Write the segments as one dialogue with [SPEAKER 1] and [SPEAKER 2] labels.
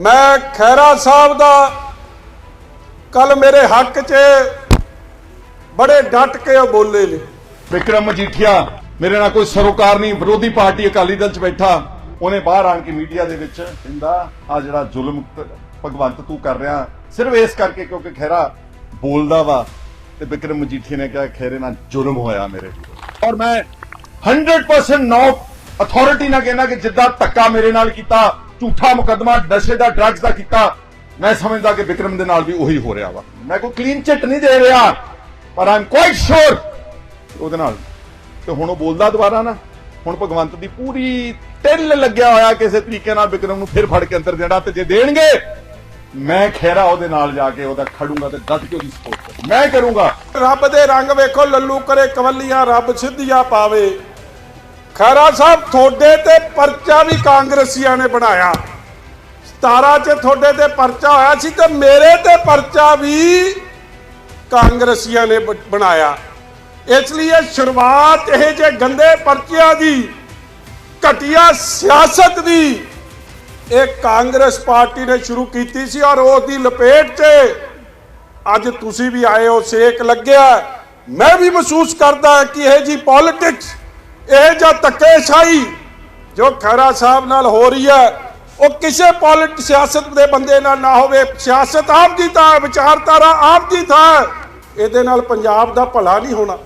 [SPEAKER 1] ਮੈਂ ਖੈਰਾ ਸਾਹਿਬ ਦਾ ਕੱਲ ਮੇਰੇ ਹੱਕ 'ਚ ਬੜੇ ਡਟ ਕੇ ਉਹ ਬੋਲੇ ਨੇ।
[SPEAKER 2] ਵਿਕਰਮ ਮਜੀਠੀਆ, ਮੇਰੇ ਨਾਲ ਕੋਈ ਸਰੋਕਾਰ ਨਹੀਂ, ਵਿਰੋਧੀ ਪਾਰਟੀ ਅਕਾਲੀ ਦਲ ਚ ਬੈਠਾ। ਉਹਨੇ ਬਾਹਰ ਆਣ ਕੇ ਮੀਡੀਆ ਦੇ ਵਿੱਚ ਕਹਿੰਦਾ, ਆ ਜਿਹੜਾ ਜ਼ੁਲਮ ਭਗਵੰਤ ਤੂੰ ਕਰ ਰਿਹਾ, ਸਿਰਫ ਇਸ ਕਰਕੇ ਕਿਉਂਕਿ ਖੈਰਾ ਬੋਲਦਾ ਵਾ। ਤੇ ਵਿਕਰਮ ਮਜੀਠੀਆ ਨੇ ਕਿਹਾ ਖੈਰੇ ਨਾਲ ਜ਼ੁਲਮ ਹੋਇਆ ਮੇਰੇ ਵੀਰੋ ਔਰ ਮੈਂ 100% ਨੋ ਅਥਾਰਟੀ ਨਾਲ ਕਹਿੰਦਾ ਕਿ ਜਿੱਦਾਂ ਧੱਕਾ ਮੇਰੇ ਨਾਲ ਕੀਤਾ ਝੂਠਾ ਮੁਕੱਦਮਾ ਨਸ਼ੇ ਦਾ ਡਰੱਗਸ ਦਾ ਕੀਤਾ। ਮੈਂ ਸਮਝਦਾ ਕਿ ਵਿਕਰਮ ਦੇ ਨਾਲ ਵੀ ਉਹੀ ਹੋ ਰਿਹਾ ਵਾ। ਮੈਂ ਕੋਈ ਕਲੀਨ ਚਿੱਟ ਨਹੀਂ ਦੇ ਰਿਹਾ, ਪਰ ਆਮ ਕੁਆਇਟ ਸ਼ੋਰ ਉਹਦੇ ਨਾਲ। ਤੇ ਹੁਣ ਉਹ ਬੋਲਦਾ ਦੁਬਾਰਾ ਨਾ, ਹੁਣ ਭਗਵੰਤ ਦੀ ਪੂਰੀ ਟਿੱਲ ਲੱਗਿਆ ਹੋਇਆ ਕਿਸੇ ਤਰੀਕੇ ਨਾਲ ਵਿਕਰਮ ਨੂੰ ਫਿਰ ਫੜ ਕੇ ਅੰਦਰ ਦੇਣਾ ਤੇ ਜੇ ਦੇਣਗੇ, ਮੈਂ ਖੈਰਾ ਉਹਦੇ ਨਾਲ ਜਾ ਕੇ ਉਹਦਾ ਖੜੂਗਾ ਤੇ ਡਟ ਕੇ ਉਹਦੀ ਸਪੋਰਟ ਮੈਂ ਕਰੂੰਗਾ।
[SPEAKER 1] ਰੱਬ ਦੇ ਰੰਗ ਵੇਖੋ, ਲੱਲੂ ਕਰੇ ਕਵੱਲੀਆਂ, ਰੱਬ ਸਿੱਧੀਆਂ ਪਾਵੇ। ਖੈਰਾ ਸਾਹਿਬ, ਤੁਹਾਡੇ ਤੇ ਪਰਚਾ ਵੀ ਕਾਂਗਰਸੀਆਂ ਨੇ ਬਣਾਇਆ। 17 ਚ ਤੁਹਾਡੇ ਤੇ ਪਰਚਾ ਹੋਇਆ ਸੀ ਤੇ ਮੇਰੇ ਤੇ ਪਰਚਾ ਵੀ ਕਾਂਗਰਸੀਆਂ ਨੇ ਬਣਾਇਆ। ਇਸ ਲਈ ਇਹ ਸ਼ੁਰੂਆਤ ਇਹ ਜੇ ਗੰਦੇ ਪਰਚਿਆਂ ਦੀ, ਘਟੀਆ ਸਿਆਸਤ ਦੀ, ਇਹ ਕਾਂਗਰਸ ਪਾਰਟੀ ਨੇ ਸ਼ੁਰੂ ਕੀਤੀ ਸੀ ਔਰ ਉਸ ਦੀ ਲਪੇਟ 'ਚ ਅੱਜ ਤੁਸੀਂ ਵੀ ਆਏ ਹੋ, ਸੇਕ ਲੱਗਿਆ। ਮੈਂ ਵੀ ਮਹਿਸੂਸ ਕਰਦਾ ਕਿ ਇਹ ਜੀ ਪੋਲਿਟਿਕਸ ਇਹ ਜਾਂ ਧੱਕੇਸ਼ਾਹੀ ਜੋ ਖੈਰਾ ਸਾਹਿਬ ਨਾਲ ਹੋ ਰਹੀ ਹੈ, ਉਹ ਕਿਸੇ ਪੋਲਿਟ ਸਿਆਸਤ ਦੇ ਬੰਦੇ ਨਾਲ ਨਾ ਹੋਵੇ। ਸਿਆਸਤ ਆਪ ਦੀ ਤਾਂ ਵਿਚਾਰਧਾਰਾ ਆਪ ਦੀ ਥਾਂ। ਇਹਦੇ ਨਾਲ ਪੰਜਾਬ ਦਾ ਭਲਾ ਨਹੀਂ ਹੋਣਾ।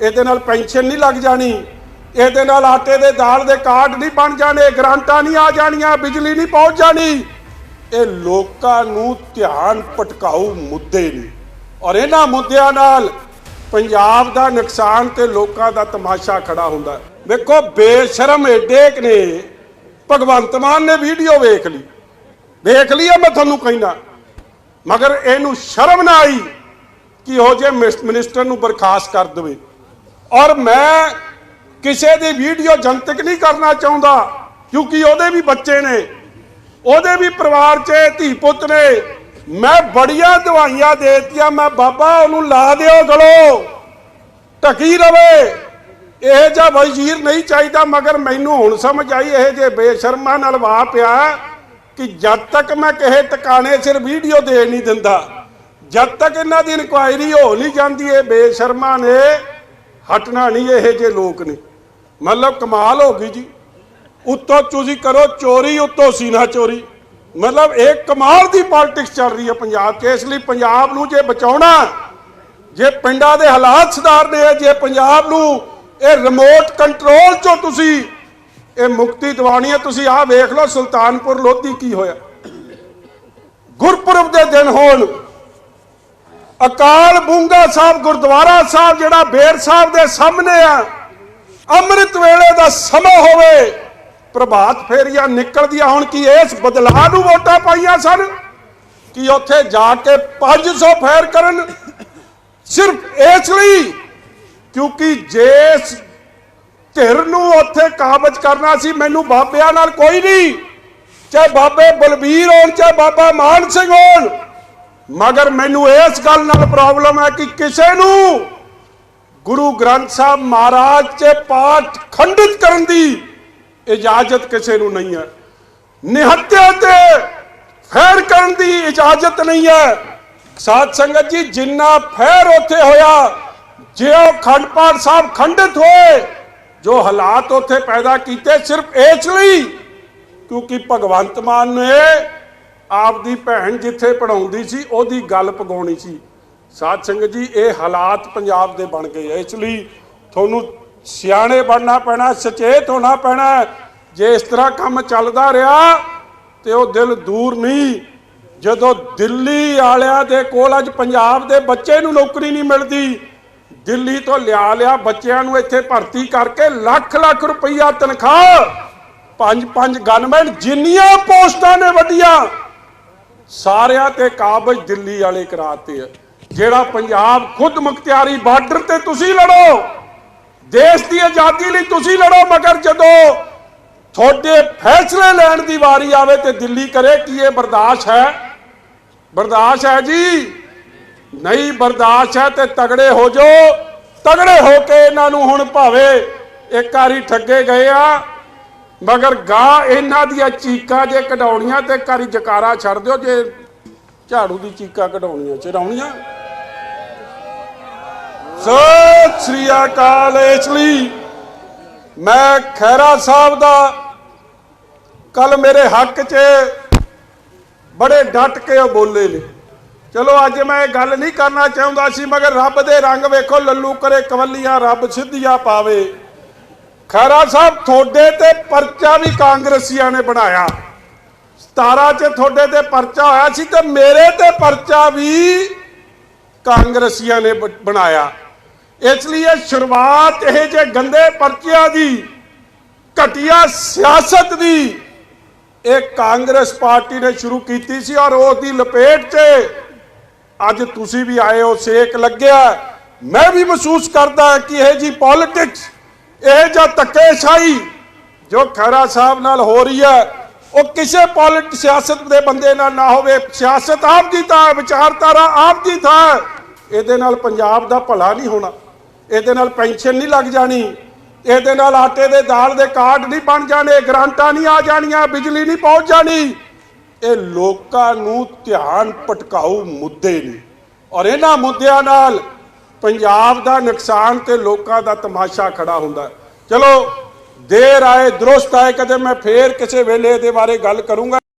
[SPEAKER 1] ਇਹਦੇ ਨਾਲ ਪੈਨਸ਼ਨ ਨਹੀਂ ਲੱਗ ਜਾਣੀ। ਇਹਦੇ ਨਾਲ ਆਟੇ ਦੇ ਦਾਲ ਦੇ ਕਾਰਡ ਨਹੀਂ ਬਣ ਜਾਣੇ, ਗ੍ਰਾਂਟਾਂ ਨਹੀਂ ਆ ਜਾਣੀਆਂ, ਬਿਜਲੀ ਨਹੀਂ ਪਹੁੰਚ ਜਾਣੀ। ਇਹ ਲੋਕਾਂ ਨੂੰ ਧਿਆਨ ਭਟਕਾਊ ਮੁੱਦੇ ਨੇ। ਔਰ ਇਹਨਾਂ ਮੁੱਦਿਆਂ ਨਾਲ ਪੰਜਾਬ ਦਾ ਨੁਕਸਾਨ ਤੇ ਲੋਕਾਂ ਦਾ ਤਮਾਸ਼ਾ ਖੜਾ ਹੁੰਦਾ ਵੇਖੋ, ਬੇਸ਼ਰਮ ਏਡੇ ਨੇ, ਭਗਵੰਤ ਮਾਨ ਨੇ ਵੀਡੀਓ ਵੇਖ ਲਈ। ਵੇਖ ਲਈ ਮੈਂ ਤੁਹਾਨੂੰ ਕਹਿੰਦਾ। ਮਗਰ ਇਹਨੂੰ ਸ਼ਰਮ ਨਾ ਆਈ ਕਿ ਉਹ ਜੇ ਮਿਨਿਸਟਰ ਨੂੰ ਬਰਖਾਸਤ ਕਰ ਦੇਵੇ। ਔਰ ਮੈਂ ਕਿਸੇ ਦੀ ਵੀਡੀਓ ਜਨਤਕ ਨਹੀਂ ਕਰਨਾ ਚਾਹੁੰਦਾ, ਕਿਉਂਕਿ ਉਹਦੇ ਵੀ ਬੱਚੇ ਨੇ, ਉਹਦੇ ਵੀ ਪਰਿਵਾਰ 'ਚ ਧੀ ਪੁੱਤ ਨੇ। ਮੈਂ ਬੜੀਆਂ ਦਵਾਈਆਂ ਦੇਤੀਆਂ, ਮੈਂ ਬਾਬਾ ਉਹਨੂੰ ਲਾ ਦਿਓ ਗਲੋ, ਢਕੀ ਰਵੇ। ਇਹ ਜਿਹਾ ਵਜ਼ੀਰ ਨਹੀਂ ਚਾਹੀਦਾ, ਮਗਰ ਮੈਨੂੰ ਹੁਣ ਸਮਝ ਆਈ, ਇਹ ਜੇ ਬੇਸ਼ਰਮਾ ਨਾਲ ਵਾਹ ਪਿਆ ਕਿ ਜਦ ਤੱਕ ਮੈਂ ਕਿਸੇ ਟਿਕਾਣੇ ਸਿਰ ਵੀਡੀਓ ਦੇ ਨਹੀਂ ਦਿੰਦਾ, ਜਦ ਤੱਕ ਇਹਨਾਂ ਦੀ ਇਨਕੁਆਇਰੀ ਹੋ ਨਹੀਂ ਜਾਂਦੀ, ਇਹ ਬੇਸ਼ਰਮਾ ਨੇ ਹਟਣਾ ਨਹੀਂ, ਇਹ ਜੇ ਲੋਕ ਨੇ। ਮਤਲਬ ਕਮਾਲ ਹੋ ਗਈ ਜੀ। ਉੱਤੋਂ ਤੁਸੀਂ ਕਰੋ ਚੋਰੀ, ਉੱਤੋਂ ਸੀਨਾ ਚੋਰੀ। ਮਤਲਬ ਇਹ ਕਮਾਲ ਦੀ ਪੋਲਿਟਿਕਸ ਚੱਲ ਰਹੀ ਹੈ ਪੰਜਾਬ 'ਚ, ਇਸ ਲਈ ਪੰਜਾਬ ਨੂੰ ਜੇ ਬਚਾਉਣਾ, ਜੇ ਪਿੰਡਾਂ ਦੇ ਹਾਲਾਤ ਸੁਧਾਰਨੇ ਆ, ਜੇ ਪੰਜਾਬ ਨੂੰ ਇਹ ਰਿਮੋਟ ਕੰਟਰੋਲ ਚੋਂ ਤੁਸੀਂ ਇਹ ਮੁਕਤੀ ਦਿਵਾਣੀ ਹੈ ਤੁਸੀਂ ਆਹ ਵੇਖ ਲਓ ਸੁਲਤਾਨਪੁਰ ਲੋਧੀ ਕੀ ਹੋਇਆ। ਗੁਰਪੁਰਬ ਦੇ ਦਿਨ ਹੋਣ, ਅਕਾਲ ਬੂੰਗਾ ਸਾਹਿਬ, ਗੁਰਦੁਆਰਾ ਸਾਹਿਬ ਜਿਹੜਾ ਬੇਰ ਸਾਹਿਬ ਦੇ ਸਾਹਮਣੇ ਆ, ਅੰਮ੍ਰਿਤ ਵੇਲੇ ਦਾ ਸਮਾਂ ਹੋਵੇ ਪ੍ਰਭਾਤ ਫੇਰੀਆਂ ਨਿਕਲਦੀਆਂ ਹੁਣ ਕੀ ਇਸ ਬਦਲਾਅ ਨੂੰ ਵੋਟਾਂ ਪਾਈਆਂ ਸਨ? ਕਿ ਉੱਥੇ ਜਾ ਕੇ 500 ਫੇਰ ਕਰਨ? ਸਿਰਫ ਇਸ ਲਈ, ਕਿਉਂਕਿ ਜਿਸ ਧਿਰ ਨੂੰ ਉੱਥੇ ਕਾਬਜ ਕਰਨਾ ਸੀ, ਮੈਨੂੰ ਬਾਬਿਆਂ ਨਾਲ ਕੋਈ ਨਹੀਂ। ਚਾਹੇ ਬਾਬੇ ਬਲਬੀਰ ਹੋਣ, ਚਾਹੇ ਬਾਬਾ ਮਾਨ ਸਿੰਘ ਹੋਣ। ਮਗਰ ਮੈਨੂੰ ਇਸ ਗੱਲ ਨਾਲ ਪ੍ਰੋਬਲਮ ਹੈ ਕਿ ਕਿਸੇ ਨੂੰ ਗੁਰੂ ਗ੍ਰੰਥ ਸਾਹਿਬ ਮਹਾਰਾਜ 'ਚ ਪਾਠ ਖੰਡਿਤ ਕਰਨ ਦੀ ਇਜਾਜ਼ਤ ਕਿਸੇ ਨੂੰ ਨਹੀਂ ਹੈ। ਨਿਹੱਤਿਆ ਤੇ ਫੈਰ ਕਰਨ ਦੀ ਇਜਾਜ਼ਤ ਨਹੀਂ ਹੈ। ਸਾਧ ਸੰਗਤ ਜੀ, ਜਿੰਨਾ ਫੈਰ ਉੱਥੇ ਹੋਇਆ, ਜੇ ਉਹ ਖੰਡ ਸਾਹਿਬ ਖੰਡਿਤ ਹੋਏ, ਜੋ ਹਾਲਾਤ ਉੱਥੇ ਪੈਦਾ ਕੀਤੇ ਸਿਰਫ ਇਸ ਲਈ, ਕਿਉਂਕਿ ਭਗਵੰਤ ਮਾਨ ਨੇ ਆਪਦੀ ਭੈਣ ਜਿੱਥੇ ਪੜਾਉਂਦੀ ਸੀ, ਉਹਦੀ ਗੱਲ ਪਗਾਉਣੀ ਸੀ। ਸਾਧ ਸੰਗਤ ਜੀ, ਇਹ ਹਾਲਾਤ ਪੰਜਾਬ ਦੇ ਬਣ ਗਏ। ਇਸ ਲਈ ਤੁਹਾਨੂੰ ਸਿਆਣੇ ਬਣਨਾ ਪੈਣਾ, ਸੁਚੇਤ ਹੋਣਾ ਪੈਣਾ ਜੇ ਇਸ ਤਰ੍ਹਾਂ ਕੰਮ ਚੱਲਦਾ ਰਿਹਾ ਤੇ ਉਹ ਦਿਲ ਦੂਰ ਨਹੀਂ। ਜਦੋਂ ਦਿੱਲੀ ਵਾਲਿਆਂ ਦੇ ਕੋਲ ਅੱਜ ਪੰਜਾਬ ਦੇ ਬੱਚੇ ਨੂੰ ਨੌਕਰੀ ਨਹੀਂ ਮਿਲਦੀ, ਦਿੱਲੀ ਤੋਂ ਲਿਆ ਲਿਆ ਬੱਚਿਆਂ ਨੂੰ ਇੱਥੇ ਭਰਤੀ ਕਰਕੇ ਲੱਖ ਲੱਖ ਰੁਪਈਆ ਤਨਖਾਹ। ਪੰਜ ਪੰਜ ਗਨਮੈਨ ਜਿੰਨੀਆਂ ਪੋਸਟਾਂ ਨੇ ਵੱਡੀਆਂ ਸਾਰਿਆਂ ਤੇ ਕਾਬਜ ਦਿੱਲੀ ਵਾਲੇ ਕਰਾਤੇ ਆ। ਜਿਹੜਾ ਪੰਜਾਬ ਖੁਦ ਮੁਖਤਿਆਰੀ ਬਾਰਡਰ ਤੇ ਤੁਸੀਂ ਲੜੋ। ਦੇਸ਼ ਦੀ ਆਜ਼ਾਦੀ ਲਈ ਤੁਸੀਂ ਲੜੋ, ਮਗਰ ਜਦੋਂ ਤੁਹਾਡੇ ਫੈਸਲੇ ਲੈਣ ਦੀ ਵਾਰੀ ਆਵੇ ਤੇ ਦਿੱਲੀ ਕਰੇ, ਕੀ ਇਹ ਬਰਦਾਸ਼ਤ ਹੈ? ਬਰਦਾਸ਼ਤ ਹੈ ਜੀ? ਨਹੀਂ ਬਰਦਾਸ਼ਤ ਹੈ ਤੇ ਤਗੜੇ ਹੋ ਜਾਓ। ਤਗੜੇ ਹੋ ਕੇ ਇਹਨਾਂ ਨੂੰ ਹੁਣ ਭਾਵੇਂ ਇੱਕ ਵਾਰੀ ਠੱਗੇ ਗਏ ਆ, ਮਗਰ ਗਾ ਇਹਨਾਂ ਦੀਆਂ ਚੀਕਾਂ ਜੇ ਕਢਾਉਣੀਆਂ ਤੇ ਘਰੀ ਜਕਾਰਾ ਛੱਡ ਦਿਓ, ਜੇ ਝਾੜੂ ਦੀ ਚੀਕਾਂ ਕਢਾਉਣੀਆਂ ਚੜਾਉਣੀਆਂ ਸਤਿ ਸ੍ਰੀ ਅਕਾਲ ਇਸ ਲਈ ਮੈਂ ਖੈਰਾ ਸਾਹਿਬ ਦਾ ਕੱਲ ਮੇਰੇ ਹੱਕ 'ਚ ਬੜੇ ਡਟ ਕੇ ਉਹ ਬੋਲੇ ਨੇ। ਚਲੋ ਅੱਜ ਮੈਂ ਇਹ ਗੱਲ ਨਹੀਂ ਕਰਨਾ ਚਾਹੁੰਦਾ ਸੀ, ਮਗਰ ਰੱਬ ਦੇ ਰੰਗ ਵੇਖੋ, ਲੱਲੂ ਕਰੇ ਕਵੱਲੀਆਂ, ਰੱਬ ਸਿੱਧੀਆਂ ਪਾਵੇ। ਖੈਰਾ ਸਾਹਿਬ, ਤੁਹਾਡੇ ਤੇ ਪਰਚਾ ਵੀ ਕਾਂਗਰਸੀਆਂ ਨੇ ਬਣਾਇਆ। 17 ਚ ਤੁਹਾਡੇ ਤੇ ਪਰਚਾ ਹੋਇਆ ਸੀ ਤੇ ਮੇਰੇ ਤੇ ਪਰਚਾ ਵੀ ਕਾਂਗਰਸੀਆਂ ਨੇ ਬ- ਬਣਾਇਆ। ਇਸ ਲਈ ਇਹ ਸ਼ੁਰੂਆਤ ਇਹ ਜੇ ਗੰਦੇ ਪਰਚਿਆਂ ਦੀ, ਘਟੀਆ ਸਿਆਸਤ ਦੀ ਇਹ ਕਾਂਗਰਸ ਪਾਰਟੀ ਨੇ ਸ਼ੁਰੂ ਕੀਤੀ ਸੀ ਔਰ ਉਸ ਦੀ ਲਪੇਟ 'ਚ ਅੱਜ ਤੁਸੀਂ ਵੀ ਆਏ ਹੋ, ਸੇਕ ਲੱਗਿਆ। ਮੈਂ ਵੀ ਮਹਿਸੂਸ ਕਰਦਾ ਕਿ ਇਹ ਜੀ ਪੋਲਿਟਿਕਸ ਇਹ ਜਾਂ ਧੱਕੇਸ਼ਾਹੀ ਜੋ ਖੈਰਾ ਸਾਹਿਬ ਨਾਲ ਹੋ ਰਹੀ ਹੈ, ਉਹ ਕਿਸੇ ਪੋਲਿਟ ਸਿਆਸਤ ਦੇ ਬੰਦੇ ਨਾਲ ਨਾ ਹੋਵੇ। ਸਿਆਸਤ ਆਪ ਦੀ ਤਾਂ ਵਿਚਾਰਧਾਰਾ ਆਪ ਦੀ ਥਾਂ ਇਹਦੇ ਨਾਲ ਪੰਜਾਬ ਦਾ ਭਲਾ ਨਹੀਂ ਹੋਣਾ। ਇਹਦੇ ਨਾਲ ਪੈਨਸ਼ਨ ਨਹੀਂ ਲੱਗ ਜਾਣੀ। ਇਹਦੇ ਨਾਲ ਆਟੇ ਦੇ ਦਾਲ ਦੇ ਕਾਰਡ ਨਹੀਂ ਬਣ ਜਾਣੇ, ਗ੍ਰਾਂਟਾਂ ਨਹੀਂ ਆ ਜਾਣੀਆਂ, ਬਿਜਲੀ ਨਹੀਂ ਪਹੁੰਚ ਜਾਣੀ। ਇਹ ਲੋਕਾਂ ਨੂੰ ਧਿਆਨ ਭਟਕਾਊ ਮੁੱਦੇ ਨੇ। ਔਰ ਇਹਨਾਂ ਮੁੱਦਿਆਂ ਨਾਲ ਪੰਜਾਬ ਦਾ ਨੁਕਸਾਨ ਤੇ ਲੋਕਾਂ ਦਾ ਤਮਾਸ਼ਾ ਖੜਾ ਹੁੰਦਾ ਚਲੋ, ਦੇਰ ਆਏ, ਦਰੁਸਤ ਆਏ, ਕਦੇ ਮੈਂ ਫੇਰ ਕਿਸੇ ਵੇਲੇ ਇਹਦੇ ਬਾਰੇ ਗੱਲ ਕਰੂੰਗਾ।